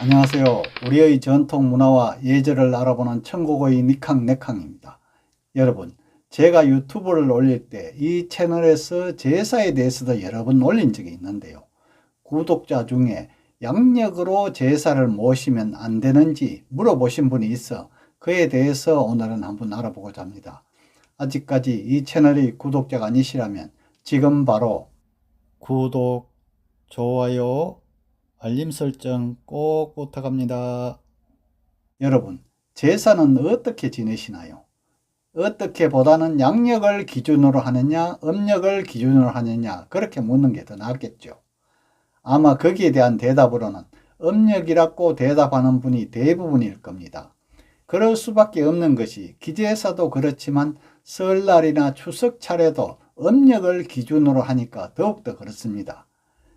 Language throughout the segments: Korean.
안녕하세요. 우리의 전통 문화와 예절을 알아보는 천국의 니캉 네캉입니다. 여러분, 제가 유튜브를 올릴 때 이 채널에서 제사에 대해서도 여러 번 올린 적이 있는데요. 구독자 중에 양력으로 제사를 모시면 안 되는지 물어보신 분이 있어 그에 대해서 오늘은 한번 알아보고자 합니다. 아직까지 이 채널의 구독자가 아니시라면 지금 바로 구독, 좋아요, 알림 설정 꼭 부탁합니다. 여러분, 제사는 어떻게 지내시나요? 어떻게 보다는 양력을 기준으로 하느냐, 음력을 기준으로 하느냐, 그렇게 묻는 게 더 낫겠죠. 아마 거기에 대한 대답으로는 음력이라고 대답하는 분이 대부분일 겁니다. 그럴 수밖에 없는 것이 기제사도 그렇지만 설날이나 추석 차례도 음력을 기준으로 하니까 더욱더 그렇습니다.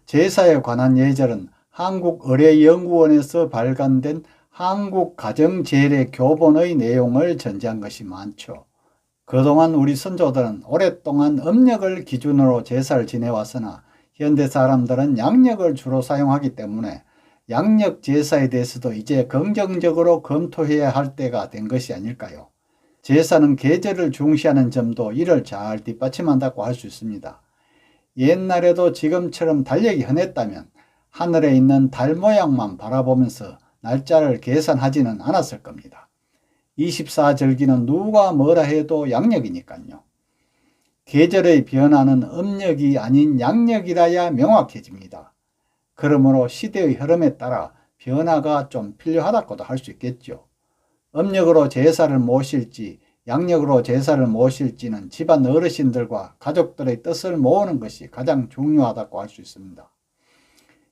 제사에 관한 예절은 한국의례연구원에서 발간된 한국가정제례 교본의 내용을 전제한 것이 많죠. 그동안 우리 선조들은 오랫동안 음력을 기준으로 제사를 지내왔으나 현대 사람들은 양력을 주로 사용하기 때문에 양력 제사에 대해서도 이제 긍정적으로 검토해야 할 때가 된 것이 아닐까요? 제사는 계절을 중시하는 점도 이를 잘 뒷받침한다고 할 수 있습니다. 옛날에도 지금처럼 달력이 흔했다면 하늘에 있는 달 모양만 바라보면서 날짜를 계산하지는 않았을 겁니다. 24절기는 누가 뭐라 해도 양력이니까요. 계절의 변화는 음력이 아닌 양력이라야 명확해집니다. 그러므로 시대의 흐름에 따라 변화가 좀 필요하다고도 할 수 있겠죠. 음력으로 제사를 모실지 양력으로 제사를 모실지는 집안 어르신들과 가족들의 뜻을 모으는 것이 가장 중요하다고 할 수 있습니다.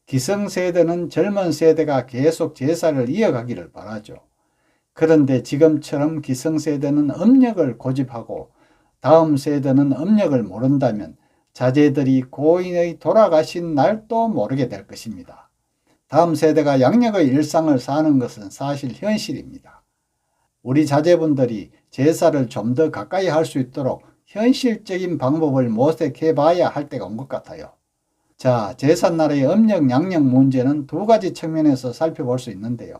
기성세대는 젊은 세대가 계속 제사를 이어가기를 바라죠. 그런데 지금처럼 기성세대는 음력을 고집하고 다음 세대는 음력을 모른다면 자제들이 고인의 돌아가신 날도 모르게 될 것입니다. 다음 세대가 양력의 일상을 사는 것은 사실 현실입니다. 우리 자제분들이 제사를 좀 더 가까이 할 수 있도록 현실적인 방법을 모색해 봐야 할 때가 온 것 같아요. 자, 제삿날의 음력, 양력 문제는 두 가지 측면에서 살펴볼 수 있는데요.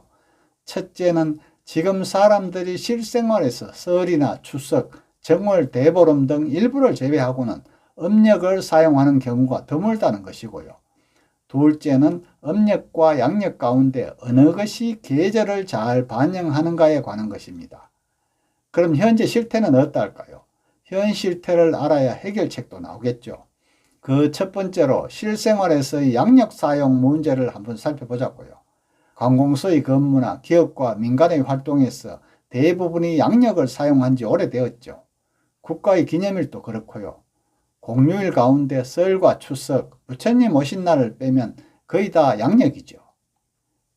첫째는 지금 사람들이 실생활에서 설이나 추석, 정월, 대보름 등 일부를 제외하고는 음력을 사용하는 경우가 드물다는 것이고요. 둘째는 음력과 양력 가운데 어느 것이 계절을 잘 반영하는가에 관한 것입니다. 그럼 현재 실태는 어떨까요? 현 실태를 알아야 해결책도 나오겠죠. 그 첫 번째로 실생활에서의 양력 사용 문제를 한번 살펴보자고요. 관공서의 근무나 기업과 민간의 활동에서 대부분이 양력을 사용한 지 오래되었죠. 국가의 기념일도 그렇고요. 공휴일 가운데 설과 추석, 부처님 오신 날을 빼면 거의 다 양력이죠.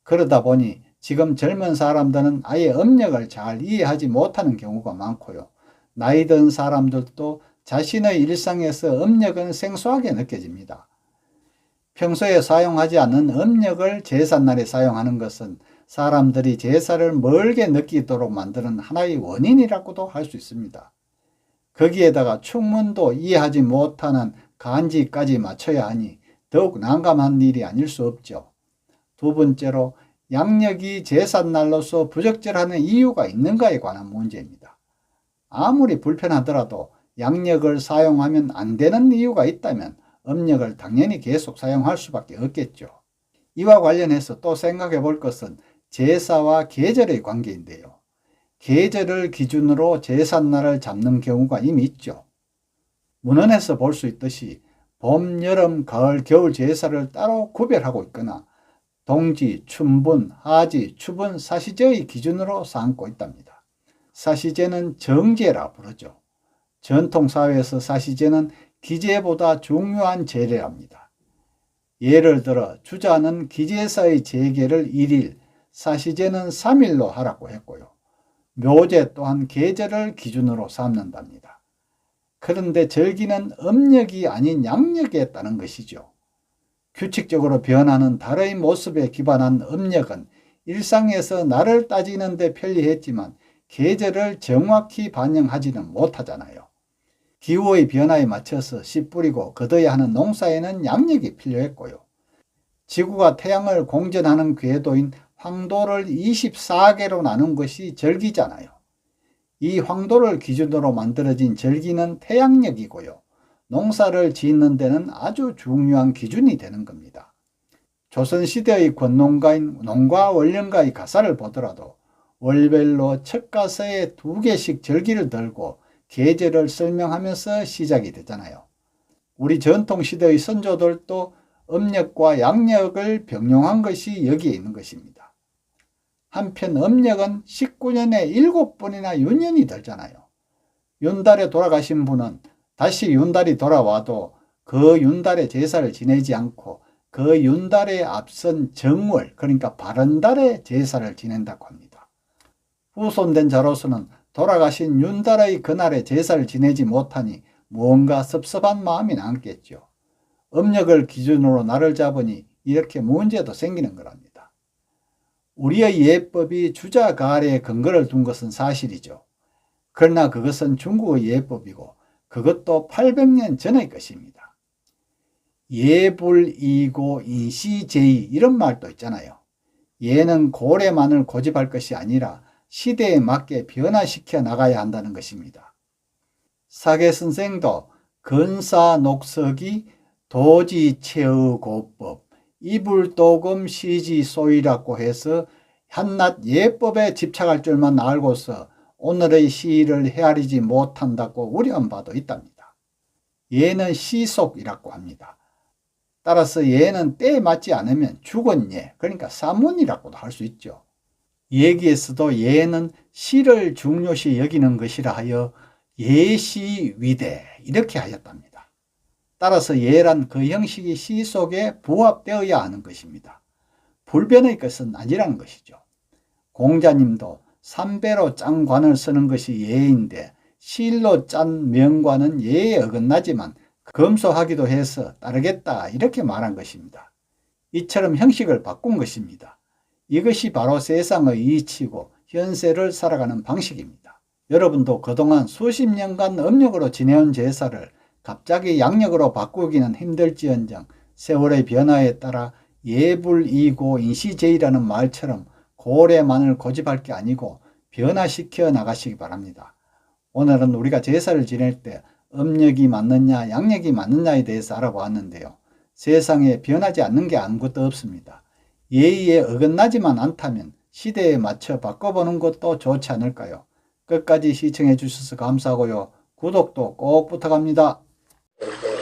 그러다 보니 지금 젊은 사람들은 아예 음력을 잘 이해하지 못하는 경우가 많고요. 나이 든 사람들도 자신의 일상에서 음력은 생소하게 느껴집니다. 평소에 사용하지 않는 음력을 제삿날에 사용하는 것은 사람들이 제사를 멀게 느끼도록 만드는 하나의 원인이라고도 할 수 있습니다. 거기에다가 충문도 이해하지 못하는 간지까지 맞춰야 하니 더욱 난감한 일이 아닐 수 없죠. 두 번째로 양력이 제삿날로서 부적절하는 이유가 있는가에 관한 문제입니다. 아무리 불편하더라도 양력을 사용하면 안 되는 이유가 있다면 음력을 당연히 계속 사용할 수밖에 없겠죠. 이와 관련해서 또 생각해 볼 것은 제사와 계절의 관계인데요. 계절을 기준으로 제삿날을 잡는 경우가 이미 있죠. 문헌에서 볼 수 있듯이 봄, 여름, 가을, 겨울 제사를 따로 구별하고 있거나 동지, 춘분, 하지, 추분, 사시제의 기준으로 삼고 있답니다. 사시제는 정제라 부르죠. 전통사회에서 사시제는 기제보다 중요한 제례랍니다. 예를 들어 주자는 기제사의 재개를 1일, 사시제는 3일로 하라고 했고요. 묘제 또한 계절을 기준으로 삼는답니다. 그런데 절기는 음력이 아닌 양력에 했다는 것이죠. 규칙적으로 변하는 달의 모습에 기반한 음력은 일상에서 날을 따지는 데 편리했지만 계절을 정확히 반영하지는 못하잖아요. 기후의 변화에 맞춰서 씨 뿌리고 거둬야 하는 농사에는 양력이 필요했고요. 지구가 태양을 공전하는 궤도인 황도를 24개로 나눈 것이 절기잖아요. 이 황도를 기준으로 만들어진 절기는 태양력이고요. 농사를 짓는 데는 아주 중요한 기준이 되는 겁니다. 조선시대의 권농가인 농가원령가의 가사를 보더라도 월별로 첫 가사에 두 개씩 절기를 들고 계절을 설명하면서 시작이 되잖아요. 우리 전통시대의 선조들도 음력과 양력을 병용한 것이 여기에 있는 것입니다. 한편 음력은 19년에 7번이나 윤년이 들잖아요. 윤달에 돌아가신 분은 다시 윤달이 돌아와도 그 윤달에 제사를 지내지 않고 그 윤달에 앞선 정월 그러니까 바른달에 제사를 지낸다고 합니다. 후손된 자로서는 돌아가신 윤달의 그날에 제사를 지내지 못하니 무언가 섭섭한 마음이 남겠죠. 음력을 기준으로 날을 잡으니 이렇게 문제도 생기는 거랍니다. 우리의 예법이 주자가래에 근거를 둔 것은 사실이죠. 그러나 그것은 중국의 예법이고 그것도 800년 전의 것입니다. 예불이고 인시제의 이런 말도 있잖아요. 예는 고래만을 고집할 것이 아니라 시대에 맞게 변화시켜 나가야 한다는 것입니다. 사계 선생도 근사 녹석이 도지체의 고법, 이불도금 시지소이라고 해서 한낱 예법에 집착할 줄만 알고서 오늘의 시를 헤아리지 못한다고 우려한 바도 있답니다. 예는 시속이라고 합니다. 따라서 예는 때에 맞지 않으면 죽은 예, 그러니까 사문이라고도 할 수 있죠. 얘기에서도 예는 시를 중요시 여기는 것이라 하여 예시 위대 이렇게 하였답니다. 따라서 예란 그 형식이 시 속에 부합되어야 하는 것입니다. 불변의 것은 아니라는 것이죠. 공자님도 삼배로 짠 관을 쓰는 것이 예인데 실로 짠 명관은 예에 어긋나지만 검소하기도 해서 따르겠다 이렇게 말한 것입니다. 이처럼 형식을 바꾼 것입니다. 이것이 바로 세상의 이치고 현세를 살아가는 방식입니다. 여러분도 그동안 수십 년간 음력으로 지내온 제사를 갑자기 양력으로 바꾸기는 힘들지언정 세월의 변화에 따라 예불이고 인시제이라는 말처럼 고래만을 고집할 게 아니고 변화시켜 나가시기 바랍니다. 오늘은 우리가 제사를 지낼 때 음력이 맞느냐 양력이 맞느냐에 대해서 알아보았는데요. 세상에 변하지 않는 게 아무것도 없습니다. 예의에 어긋나지만 않다면 시대에 맞춰 바꿔보는 것도 좋지 않을까요? 끝까지 시청해 주셔서 감사하고요. 구독도 꼭 부탁합니다. Thank you.